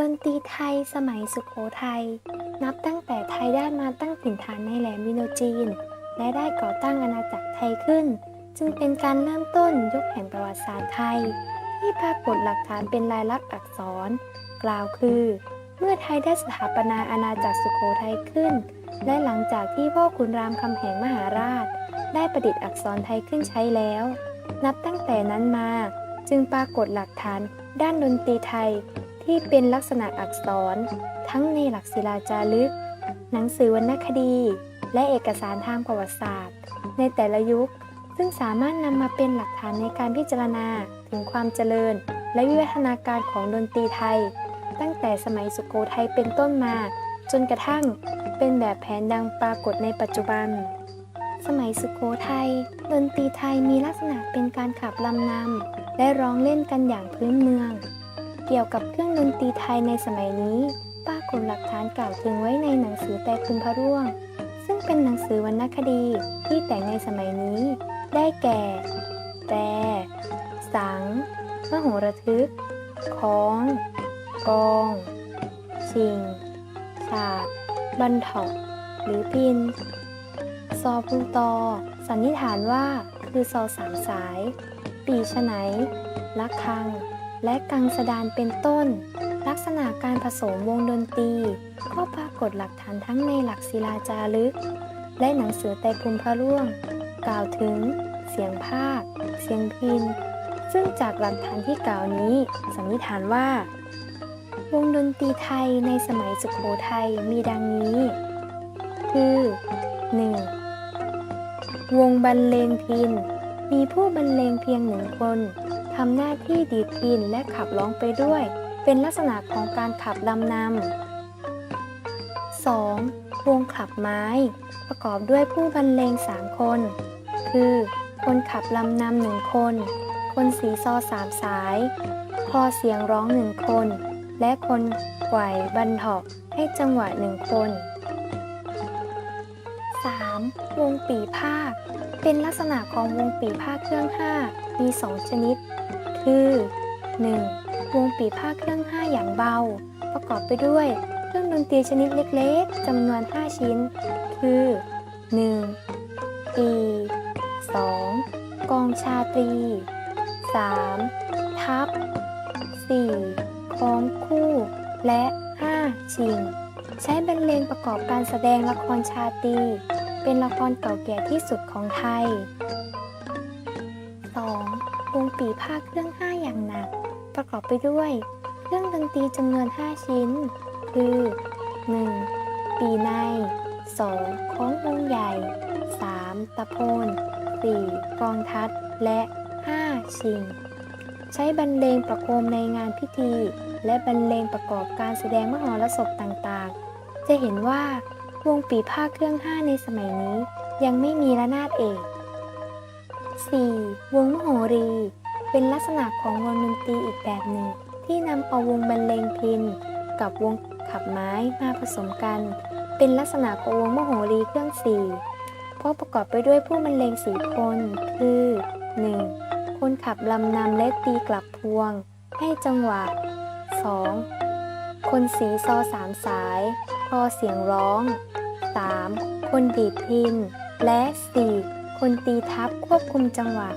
ดนตรีไทยสมัยสุขโขทัยนับตั้งแต่ไทยได้มาตั้งถิ่นฐานในแหลมมิโนจีน และได้ก่อตั้งอาณาจักรไทยขึ้น จึงเป็นการเริ่มต้นยุคแห่งประวัติศาสตร์ไทย ที่ปรากฏหลักฐานเป็นลายลักษณ์อักษร กล่าวคือ เมื่อไทยได้สถาปนาอาณาจักรสุโขทัยขึ้น และหลังจากที่พ่อขุนรามคำแหงมหาราช ได้ประดิษฐ์อักษรไทยขึ้นใช้แล้ว นับตั้งแต่นั้นมา จึงปรากฏหลักฐานด้านดนตรีไทย ที่เป็นลักษณะอักษร ทั้งในหลักศิลาจารึก หนังสือวรรณคดี และเอกสารทางประวัติศาสตร์ ในแต่ละยุค ซึ่งสามารถนำมาเป็นหลักฐานในการพิจารณาถึงความเจริญ และวิวัฒนาการของดนตรีไทย ตั้งแต่สมัยสุโขทัยเป็นต้นมา จนกระทั่งเป็นแบบแผนดังปรากฏในปัจจุบัน สมัยสุโขทัยดนตรีไทยมีลักษณะเป็นการขับลำนำและร้องเล่นกันอย่างพื้นเมือง เกี่ยวกับเครื่องดนตรีไทยในสมัยนี้ ป้ากฏหลักฐานกล่าวถึงไว้ในหนังสือแต่คุณพระร่วง ซึ่งเป็นหนังสือวรรณคดีที่แต่งในสมัยนี้ ได้แก่ แต่สังมโหระทึกของ กองชิงฉาบบันเถาหรือพิน ซอพุงตอ สันนิษฐานว่าคือซอสามสาย ปีฉไหนละคัง และกังสดานเป็นต้น ลักษณะการผสมวงดนตรี ก็ปรากฏหลักฐานทั้งในหลักศิลาจารึก และหนังสือแต่คุมพระร่วง กล่าวถึง เสียงภาค เสียงพิน ซึ่งจากหลักฐานที่กล่าวนี้สันนิษฐานว่า วงดนตรีไทยในสมัยสุโขทัยมีดังนี้ คือ 1. วงบรรเลงพิน มีผู้บรรเลงเพียงหนึ่งคน ทำหน้าที่ดีดพินและขับร้องไปด้วย เป็นลักษณะของการขับลำนำ 2. วงขับไม้ ประกอบด้วยผู้บรรเลงสามคน คือ คนขับลำนำหนึ่งคน คนสีซอสามสาย คอเสียงร้องหนึ่งคน และคนไหวบันเถาให้จังหวะหนึ่งคน 3. วงปีภาค เป็นลักษณะของวงปีภาคเครื่อง5มี 2 ชนิด คือ 1. วงปีภาคเครื่อง 5 อย่างเบา ประกอบไปด้วยเครื่องดนตรีชนิดเล็กๆจำนวน 5 ชิ้น คือ 1. ปี 2. กองชาตรี 3. ทัพ 4. คล้องคู่ และ 5. ชิง ใช้บรรเลงประกอบการแสดงละครชาตรีเป็นละครเก่าแก่ที่สุดของไทย ปีภาคเครื่อง5อย่างหนัก ประกอบไปด้วย เครื่องดนตรีจำนวน 5 ชิ้น คือ 1. ปีใน 2. ค้องวงใหญ่ 3. ตะโพน 4. กองทัด และ 5. ชิง ใช้บรรเลงประโคมในงานพิธี และบรรเลงประกอบการแสดงมหรสพต่างๆ จะเห็นว่าวงปีภาคเครื่อง5ในสมัยนี้ ยังไม่มีระนาดเอก 4. วงมโหรี เป็นลักษณะของวงดนตรีอีกแบบหนึ่ง ที่นำเอาวงบรรเลงพินกับวงขับไม้มาผสมกัน เป็นลักษณะของวงมโหรีเครื่องสี่เพราะประกอบไปด้วยผู้บรรเลงสี่คน คือ 1. คนขับลำนำและตีกลับพวง ให้จังหวะ 2. คนสีซอสามสายพอเสียงร้อง 3. คนดีดพิน และ 4. คนตีทับควบคุมจังหวะ